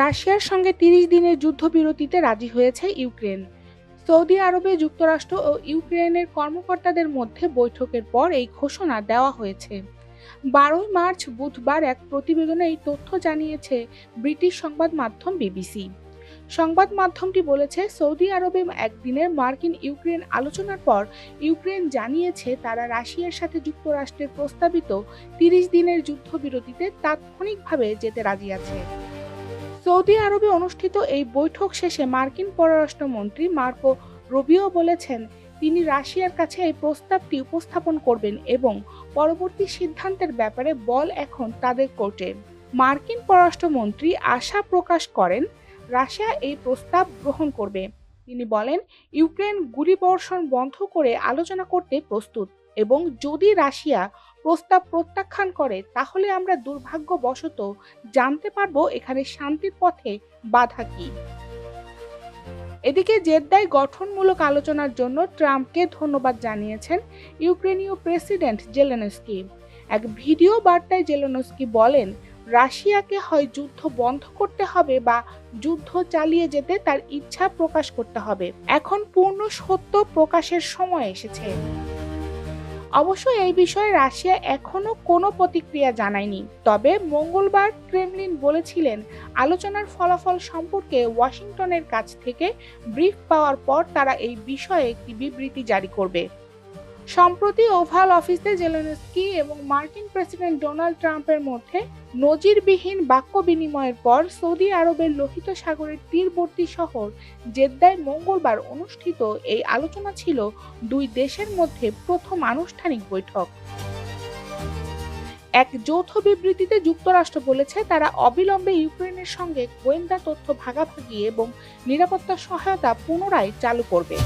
রাশিয়ার সঙ্গে তিরিশ দিনের যুদ্ধবিরতিতে রাজি হয়েছে ইউক্রেন। সৌদি আরবে যুক্তরাষ্ট্র ও ইউক্রেনের কর্মকর্তাদের মধ্যে বৈঠকের পর এই ঘোষণা দেওয়া হয়েছে। বারোই মার্চ বুধবার এক প্রতিবেদনে এই তথ্য জানিয়েছে ব্রিটিশ সংবাদ মাধ্যম বিবিসি। সংবাদ মাধ্যমটি বলেছে, সৌদি আরবে একদিনের মার্কিন ইউক্রেন আলোচনার পর ইউক্রেন জানিয়েছে তারা রাশিয়ার সাথে যুক্তরাষ্ট্রের প্রস্তাবিত তিরিশ দিনের যুদ্ধবিরতিতে তাৎক্ষণিকভাবে যেতে রাজি আছে। সৌদি আরবে অনুষ্ঠিত এই বৈঠক শেষে মার্কিন পররাষ্ট্রমন্ত্রী মার্কো রুবিও বলেছেন, তিনি রাশিয়ার কাছে এই প্রস্তাবটি উপস্থাপন করবেন এবং পরবর্তী সিদ্ধান্তের ব্যাপারে বল এখন তাদের কোর্টে। মার্কিন পররাষ্ট্রমন্ত্রী আশা প্রকাশ করেন, রাশিয়া এই প্রস্তাব গ্রহণ করবে। তিনি বলেন, ইউক্রেন গুলিবর্ষণ বন্ধ করে আলোচনা করতে প্রস্তুত এবং যদি রাশিয়া প্রস্তাব প্রত্যাখ্যান করে, তাহলে আমরা দুর্ভাগ্যবশত জানতে পারব এখানে শান্তির পথে বাধা কি। এদিকে জেদ্দায় গঠনমূলক আলোচনার জন্য ট্রাম্পকে ধন্যবাদ জানিয়েছেন ইউক্রেনীয় প্রেসিডেন্ট জেলেনস্কি। এক ভিডিও বার্তায় জেলেনস্কি বলেন, রাশিয়াকে হয় যুদ্ধ বন্ধ করতে হবে বা যুদ্ধ চালিয়ে যেতে তার ইচ্ছা প্রকাশ করতে হবে। এখন পূর্ণ সত্য প্রকাশের সময় এসেছে। অবশ্য এই বিষয়ে রাশিয়া এখনও কোনো প্রতিক্রিয়া জানায়নি। তবে মঙ্গলবার ক্রেমলিন বলেছিলেন, আলোচনার ফলাফল সম্পর্কে ওয়াশিংটনের কাছ থেকে ব্রিফ পাওয়ার পর তারা এই বিষয়ে একটি বিবৃতি জারি করবে। সম্প্রতি ওভাল অফিসে জেলেনস্কি এবং মার্কিন প্রেসিডেন্ট ডোনাল্ড ট্রাম্পের মধ্যে নজিরবিহীন বাক্য বিনিময়ের পর সৌদি আরবের লোহিত সাগরের তীরবর্তী শহর জেদ্দায় মঙ্গলবার অনুষ্ঠিত এই আলোচনা ছিল দুই দেশের মধ্যে প্রথম আনুষ্ঠানিক বৈঠক। এক যৌথ বিবৃতিতে যুক্তরাষ্ট্র বলেছে তারা অবিলম্বে ইউক্রেনের সঙ্গে গোয়েন্দা তথ্য ভাগাভাগি এবং নিরাপত্তা সহায়তা পুনরায় চালু করবে।